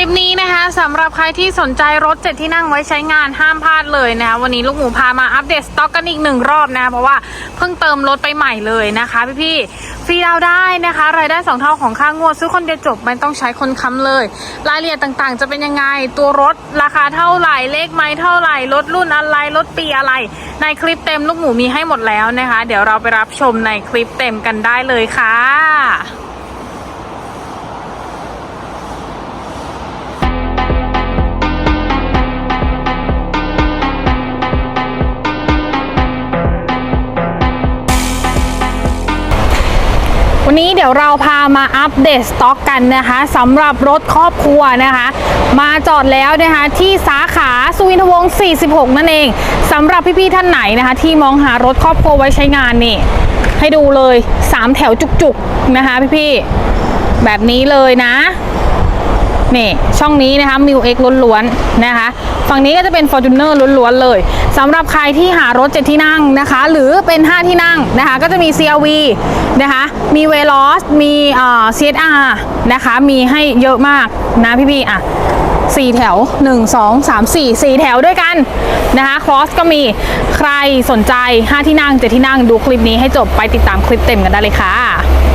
ลิปนี้นะคะสำหรับใครที่สนใจรถเจ็ดที่นั่งไว้ใช้งานห้ามพลาดเลยนะคะวันนี้ลูกหมูพามาอัปเดตสต็อกกันอีกหนึ่งรอบนะคะเพราะว่าเพิ่งเติมรถไปใหม่เลยนะคะพี่ๆฟรีดาวได้นะคะรายได้สองเท่าของค่างวดซื้อคนเดียวจบไม่ต้องใช้คนค้ำเลย รายละเอียดต่างๆ จะเป็นยังไงตัวรถราคาเท่าไหร่เลขไม้เท่าไหร่รถรุ่นอะไรรถปีอะไร ในคลิปเต็มลูกหมูมีให้หมดแล้วนะคะ เดี๋ยวเราไปรับชมในคลิปเต็มกันได้เลยค่ะ วันนี้เดี๋ยวเราพามาอัปเดตสต็อกกันนะคะสำหรับรถครอบครัวนะคะ มาจอดแล้วนะคะที่สาขาสุวินทวงศ์ 46 นั่นเองสำหรับพี่ๆท่านไหนนะคะ ที่มองหารถครอบครัวไว้ใช้งานนี่ ให้ดูเลย 3 แถวจุกๆนะคะพี่ๆแบบนี้เลยนะ นี่ช่องนี้นะคะมิวเอ็กล้วนๆนะคะ ฝั่งนี้ก็จะเป็น f o r t u n e r ล้วนๆเลยสำหรับใครที่หารถเจ็ดที่นั่งนะคะ หรือเป็น 5 ที่นั่งนะคะ ก็จะมี CRV นะคะมี Veloz มีเอ่อ CSR นะคะ มีให้เยอะมากนะพี่ๆอะสี่แถว 1 2 3 4 4 แถวด้วยกันนะคะครอสก็มีใครสนใจ 5 ที่นั่ง7ที่นั่งดูคลิปนี้ให้จบไปติดตามคลิปเต็มกันได้เลยค่ะ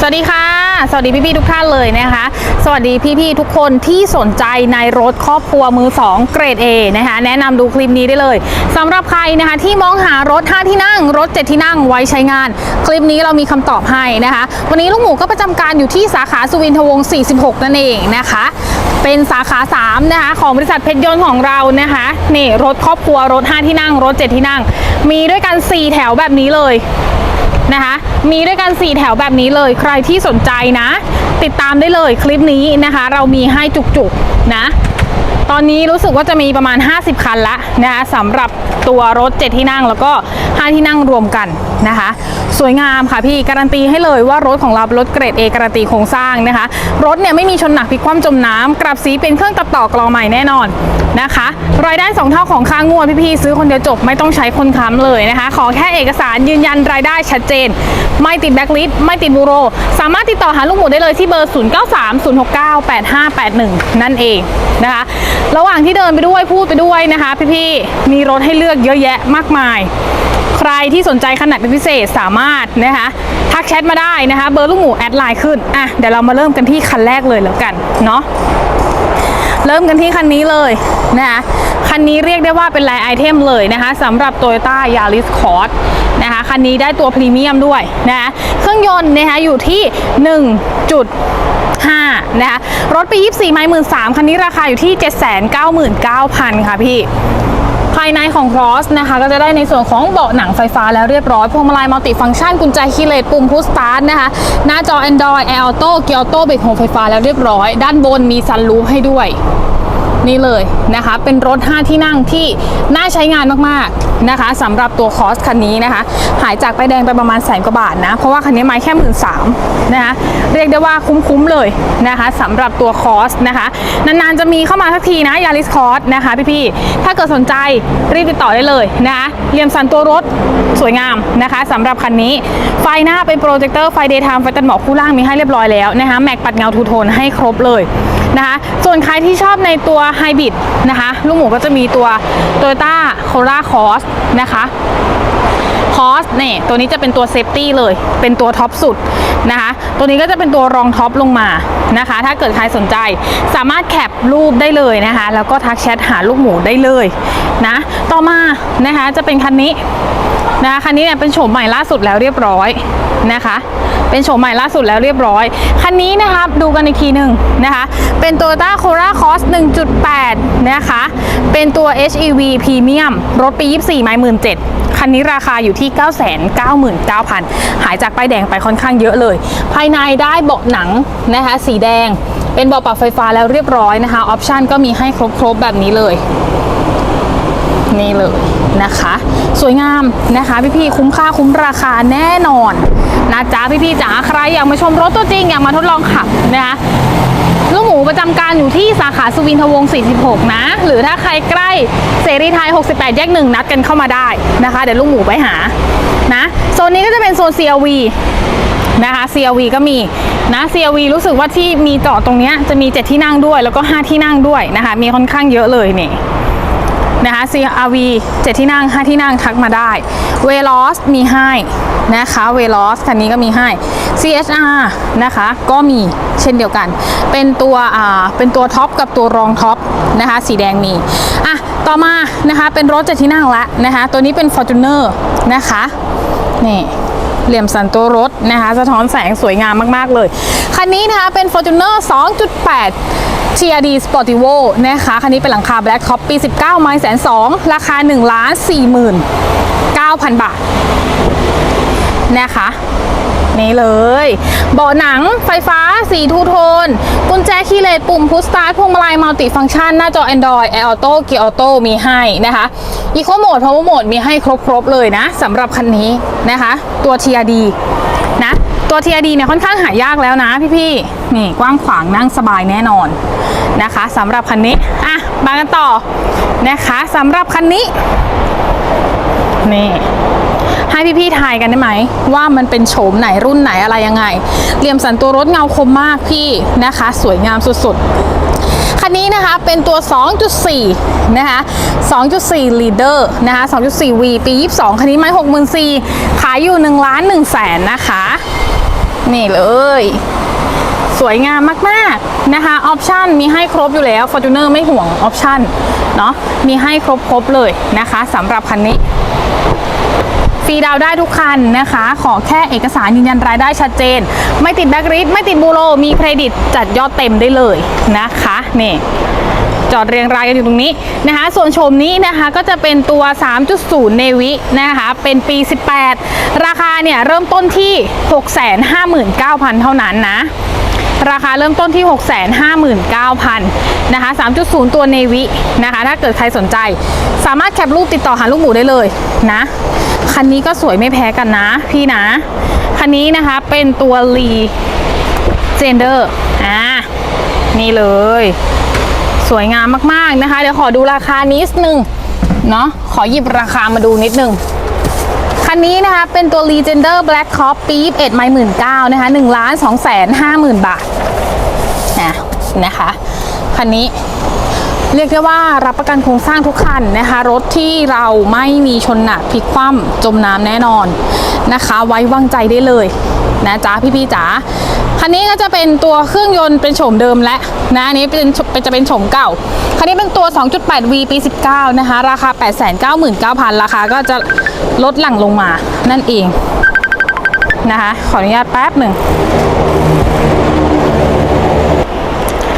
สวัสดีค่ะ สวัสดีพี่ๆทุกท่านเลยนะคะ สวัสดีพี่ๆทุกคนที่สนใจในรถครอบครัวมือ 2 เกรด A นะคะ แนะนำดูคลิปนี้ได้เลย สำหรับใครนะคะที่มองหารถ 5 ที่นั่ง รถ 7 ที่นั่งไว้ใช้งาน คลิปนี้เรามีคำตอบให้นะคะ วันนี้ลูกหมูก็ประจำการอยู่ที่สาขาสุวินทวงศ์46 นั่นเองนะคะ เป็นสาขา 3 นะคะ ของบริษัทเพชรยนต์ของเรานะคะนี่รถครอบครัวรถ 5 ที่นั่ง รถ 7 ที่นั่ง มีด้วยกัน 4 แถวแบบนี้เลยนะคะ มีด้วยกัน 4 แถวแบบนี้เลย ใครที่สนใจนะ ติดตามได้เลยคลิปนี้นะคะ เรามีให้จุกๆนะ ตอนนี้รู้สึกว่าจะมีประมาณ 50 คันละนะคะสำหรับตัวรถ 7 ที่นั่งแล้วก็5 ที่นั่งรวมกันนะคะ สวยงามค่ะพี่การันตีให้เลยว่ารถของเราเป็นรถเกรด A การันตีโครงสร้างนะคะ รถเนี่ยไม่มีชนหนักพลิกคว่ำจมน้ำกลับสีเป็นเครื่องตัดต่อกรองใหม่แน่นอนนะคะ รายได้ 2 เท่าของค่างวดพี่ๆซื้อคนเดียวจบไม่ต้องใช้คนค้ำเลยนะคะ ขอแค่เอกสารยืนยันรายได้ชัดเจน ไม่ติดแบ็กลิสไม่ติดบูโร สามารถติดต่อหาลูกหมูได้เลยที่เบอร์ 0930698581 นั่นเองนะคะ ระหว่างที่เดินไปด้วยพูดไปด้วยนะคะ พี่ๆมีรถให้เลือกเยอะแยะมากมาย รที่สนใจขนาดเป็นพิเศษสามารถนะคะทักแชทมาได้นะคะเบอร์ลูกหมูแอดไลน์ขึ้นอะเดี๋ยวเรามาเริ่มกันที่คันแรกเลยแล้วกันเนาะเริ่มกันที่คันนี้เลยนะคะคันนี้เรียกได้ว่าเป็นไลน์ไอเทมเลยนะคะสำหรับ Toyota Yaris Cross นะคะคันนี้ได้ตัวพรีเมียมด้วยนะคะเครื่องยนต์นะคะอยู่ที่ 1.5 นะคะรถปี 24 ไม้หมื่นสามคันนี้ราคาอยู่ที่ 799,000 ค่ะพี่ ภายในของ Cross นะคะ ก็จะได้ในส่วนของเบาะหนังไฟฟ้าแล้วเรียบร้อยพวงมาลัยมัลติฟังก์ชันกุญแจคีย์เลสปุ่มพุชสตาร์ทนะคะ หน้าจอ Android Air Auto เกียร์ออโต้เบรกโฮมไฟฟ้าแล้วเรียบร้อย ด้านบนมีซันรูฟให้ด้วย นี่เลยนะคะ เป็นรถ 5 ที่นั่งที่น่าใช้งานมากๆนะคะสำหรับตัวคอสคันนี้นะคะ หายจากไปแดงไปประมาณแสนกว่าบาทนะ เพราะว่าคันนี้ไม่แค่หมื่นสามนะคะเรียกได้ว่าคุ้มๆเลยนะคะสำหรับตัวคอสนะคะนานๆจะมีเข้ามาสักทีนะยาริสคอสนะคะพี่ๆถ้าเกิดสนใจรีบติดต่อได้เลยนะคะเหลี่ยมสันตัวรถสวยงามนะคะสำหรับคันนี้ไฟหน้าเป็นโปรเจคเตอร์ไฟเดย์ไทม์ไฟตัดหมอกคู่ล่างมีให้เรียบร้อยแล้วนะคะแม็กปัดเงาทูโทนให้ครบเลย นะคะ ส่วนใครที่ชอบในตัวไฮบริดนะคะ ลูกหมูก็จะมีตัว Toyota Corolla Cross นะคะคอสเนี่ยตัวนี้จะเป็นตัวเซฟตี้เลย เป็นตัวท็อปสุดนะคะ ตัวนี้ก็จะเป็นตัวรองท็อปลงมานะคะ ถ้าเกิดใครสนใจ สามารถแคปรูปได้เลยนะคะ แล้วก็ทักแชทหาลูกหมูได้เลยนะ ต่อมานะคะจะเป็นคันนี้นะคะคันนี้เนี่ยเป็นโฉมใหม่ล่าสุดแล้วเรียบร้อยนะคะ เป็นโฉมใหม่ล่าสุดแล้วเรียบร้อย คันนี้นะคะดูกันอีกทีหนึ่งนะคะ เป็น Toyota Corolla Cross 1.8 นะคะ เป็นตัว HEV Premium รถปี 24 ไม้17,000คันนี้ราคาอยู่ที่ 999,000 หายจากป้ายแดงไปค่อนข้างเยอะเลย ภายในได้เบาะหนังนะคะสีแดง เป็นเบาะปรับไฟฟ้าแล้วเรียบร้อยนะคะ ออปชันก็มีให้ครบๆแบบนี้เลย นี่เลยนะคะ สวยงามนะคะพี่ๆคุ้มค่าคุ้มราคาแน่นอนนะจ๊ะพี่ๆจ๋าใครอยากมาชมรถตัวจริงอยากมาทดลองขับนะคะลูกหมูประจำการอยู่ที่สาขาสุวินทวงศ์46 นะ หรือถ้าใครใกล้เสรีไทย 68 แยกหนึ่งนัดกันเข้ามาได้นะคะ เดี๋ยวลูกหมูไปหานะโซนนี้ก็จะเป็นโซน CLV นะคะ CLV ก็มีนะ CLV รู้สึกว่าที่มีจอดตรงนี้จะมี 7 ที่นั่งด้วย แล้วก็ 5 ที่นั่งด้วยนะคะ มีค่อนข้างเยอะเลยนี่ นะคะ CRV 7 ที่นั่ง 5 ที่นั่งทักมาได้ v e l o s มีให้นะคะ v e l o s คันนี้ก็มีให้ CHR นะคะก็มีเช่นเดียวกัน เป็นตัวอ่าเป็นตัวท็อปกับตัวรองท็อปนะคะสีแดงมีอะต่อมานะคะเป็นรถ7ที่นั่งละนะคะตัวนี้เป็น Fortuner นะคะนี่เหลี่ยมสันตัวรถนะคะสะท้อนแสงสวยงามมาก ๆ เลย คันนี้นะคะเป็น Fortuner 2.8 TRD Sportivo นะคะคันนี้เป็นหลังคา Black Top ปี 19 ไม้แสนสองราคา1ล้าน4หมื่น9,000 บาท นะคะนี่เลยเบาะหนังไฟฟ้าสีทูโทน กุญแจคีย์เลสปุ่มพุชสตาร์ทพวงมาลัยมัลติฟังก์ชัน หน้าจอ Android Air Auto เกียร์ออโต้มีให้นะคะ Eco Mode Power Mode มีให้ครบ ๆ เลยนะสำหรับคันนี้นะคะ ตัว TRD ตัว TRD เนี่ยค่อนข้างหายากแล้วนะพี่ๆ นี่กว้างขวางนั่งสบายแน่นอนนะคะสำหรับคันนี้ อะ มากันต่อนะคะสำหรับคันนี้ นี่ให้พี่ๆทายกันได้ไหม ว่ามันเป็นโฉมไหนรุ่นไหนอะไรยังไง เหลี่ยมสันตัวรถเงาคมมากพี่นะคะ สวยงามสุดๆ คันนี้นะคะเป็นตัว 2.4 นะคะ 2.4 leader นะคะ 2.4V ปี 22 คันนี้ไม้64,000ขายอยู่1ล้าน1แสนนะคะ นี่เลย สวยงามมากๆนะคะออปชันมีให้ครบอยู่แล้ว Fortuner ไม่ห่วงออปชันเนาะมีให้ครบๆเลยนะคะสำหรับคันนี้ฟรีดาวได้ทุกคันนะคะ ขอแค่เอกสารยืนยันรายได้ชัดเจน ไม่ติดแบ็กริดไม่ติดบูโร มีเครดิตจัดยอดเต็มได้เลยนะคะ นี่ จอดเรียงรายกันอยู่ตรงนี้นะคะ ส่วนโฉมนี้นะคะก็จะเป็นตัว 3.0 เนวินะคะ เป็นปี 18 ราคาเนี่ยเริ่มต้นที่ 659,000 เท่านั้นนะราคาเริ่มต้นที่ 659,000นะคะ 3.0 ตัวเนวินะคะ ถ้าเกิดใครสนใจ สามารถแคปรูปติดต่อหาลูกหมูได้เลยนะ คันนี้ก็สวยไม่แพ้กันนะ พี่นะ คันนี้นะคะเป็นตัวลีเจนเดอร์ อ่า นี่เลย สวยงามมากๆนะคะ เดี๋ยวขอดูราคานิดนึงเนาะขอหยิบราคามาดูนิดนึงคันนี้นะคะ เป็นตัว Legender Black Cop ปี21ไม้หมื่นเก้านะคะ1ล้าน2แสน5หมื่นบาทนะนะคะคันนี้เรียกได้ว่ารับประกันโครงสร้างทุกคันนะคะ รถที่เราไม่มีชนหนักพลิกคว่ำจมน้ำแน่นอนนะคะ ไว้วางใจได้เลย นะจ๊ะพี่ๆจ๋าคันนี้ก็จะเป็นตัวเครื่องยนต์เป็นโฉมเดิมและนะอันนี้เป็นเป็นจะเป็นโฉมเก่าคันนี้เป็นตัว 2.8V ปี 19 นะคะ ราคา 899,000 ราคาก็จะลดหลั่งลงมานั่นเองนะคะขออนุญาตแป๊บหนึ่ง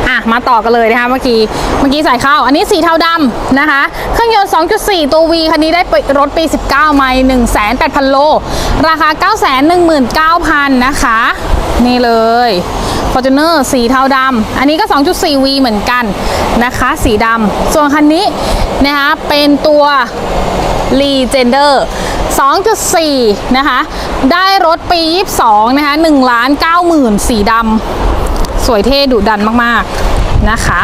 อะ มาต่อกันเลยนะคะเมื่อกี้เมื่อกี้ใส่เข้า อันนี้สีเทาดำนะคะ เครื่องยนต์ 2.4 ตัว V คันนี้ได้รถปี 19 ไมล์1,800 โล ราคา 919,000 นะคะ นี่เลย Fortuner สีเทาดำอันนี้ก็ 2.4 V เหมือนกันนะคะ สีดำส่วนคันนี้นะคะเป็นตัว Legender 2.4 นะคะ ได้รถปี 22 นะคะ1ล้าน90,000 สีดำสวยเท่ดุดันมาก ๆ นะคะ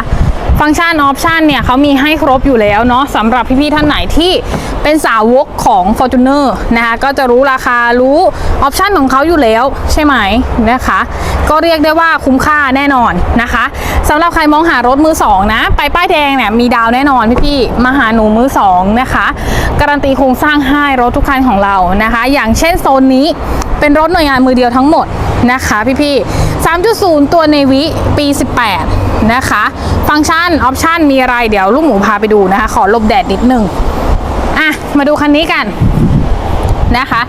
ฟังก์ชันออปชันเนี่ยเขามีให้ครบอยู่แล้วเนาะสำหรับพี่ๆท่านไหนที่เป็นสาวกของ Fortuner นะคะก็จะรู้ราคารู้ออปชันของเขาอยู่แล้วใช่ไหมนะคะ ก็เรียกได้ว่าคุ้มค่าแน่นอนนะคะสำหรับใครมองหารถมือสองนะ ไปป้ายแดงเนี่ยมีดาวแน่นอนพี่ๆมาหาหนูมือสองนะคะ การันตีโครงสร้างให้รถทุกคันของเรานะคะ อย่างเช่นโซนนี้เป็นรถหน่วยงานมือเดียวทั้งหมด นะคะพี่ๆ3.0 ตัวเนวิปี 18 นะคะ ฟังก์ชัน ออปชันมีอะไรเดี๋ยวลูกหมูพาไปดูนะคะ ขอลบแดดนิดนึงอะ มาดูคันนี้กันนะคะ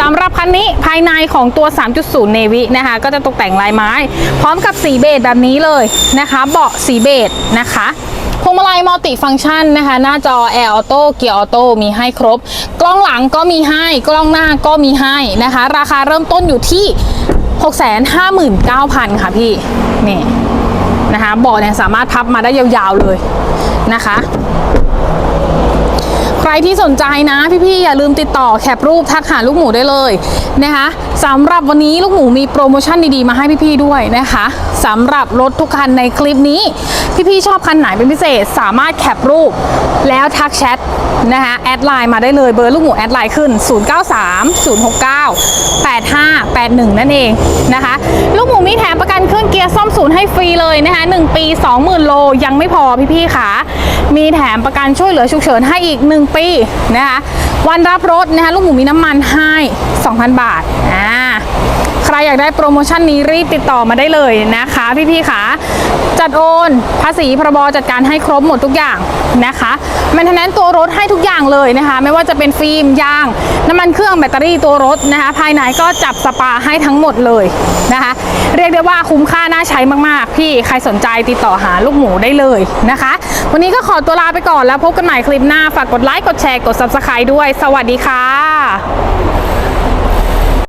สำหรับคันนี้ภายในของตัว 3.0 Navy นะคะ ก็จะตกแต่งลายไม้ พร้อมกับสีเบจแบบนี้เลยนะคะ เบาะสีเบจนะคะพวงมาลัยมัลติฟังก์ชันนะคะ หน้าจอ Air Auto เกียร์ออโต้มีให้ครบ กล้องหลังก็มีให้ กล้องหน้าก็มีให้นะคะ ราคาเริ่มต้นอยู่ที่ 659,000 ค่ะพี่ นี่นะคะเบาะเนี่ยสามารถพับมาได้ยาวๆเลยนะคะ ใครที่สนใจนะพี่ๆอย่าลืมติดต่อแคปรูปทักหาลูกหมูได้เลยนะคะสำหรับวันนี้ลูกหมูมีโปรโมชั่นดีๆมาให้พี่ๆด้วยนะคะสำหรับรถทุกคันในคลิปนี้ พี่ๆชอบคันไหนเป็นพิเศษ สามารถแคปรูปแล้วทักแชท นะคะแอดไลน์มาได้เลยเบอร์ลูกหมูแอดไลน์ขึ้น 093 069 8581 นั่นเองนะคะ ลูกหมูมีแถมประกันเครื่องเกียร์ซ่อมศูนย์ให้ฟรีเลยนะคะ1ปี 20,000 โลยังไม่พอพี่ๆค่ะมีแถมประกันช่วยเหลือฉุกเฉินให้อีก 1 ปีนะคะวันรับรถนะคะลูกหมูมีน้ำมันให้ 2,000 บาทอ่า อยากได้โปรโมชั่นนี้รีบติดต่อมาได้เลยนะคะ พี่ๆค่ะจัดโอนภาษีพรบจัดการให้ครบหมดทุกอย่างนะคะแมนทนแนนตัวรถให้ทุกอย่างเลยนะคะ ไม่ว่าจะเป็นฟิล์มยาง น้ำมันเครื่องแบตเตอรี่ตัวรถนะคะ ภายในก็จับสปาให้ทั้งหมดเลยนะคะ เรียกได้ว่าคุ้มค่าน่าใช้มากๆ พี่ใครสนใจติดต่อหาลูกหมูได้เลยนะคะ วันนี้ก็ขอตัวลาไปก่อนแล้วพบกันใหม่คลิปหน้าฝากกดไลค์กดแชร์กด subscribe ด้วย สวัสดีค่ะ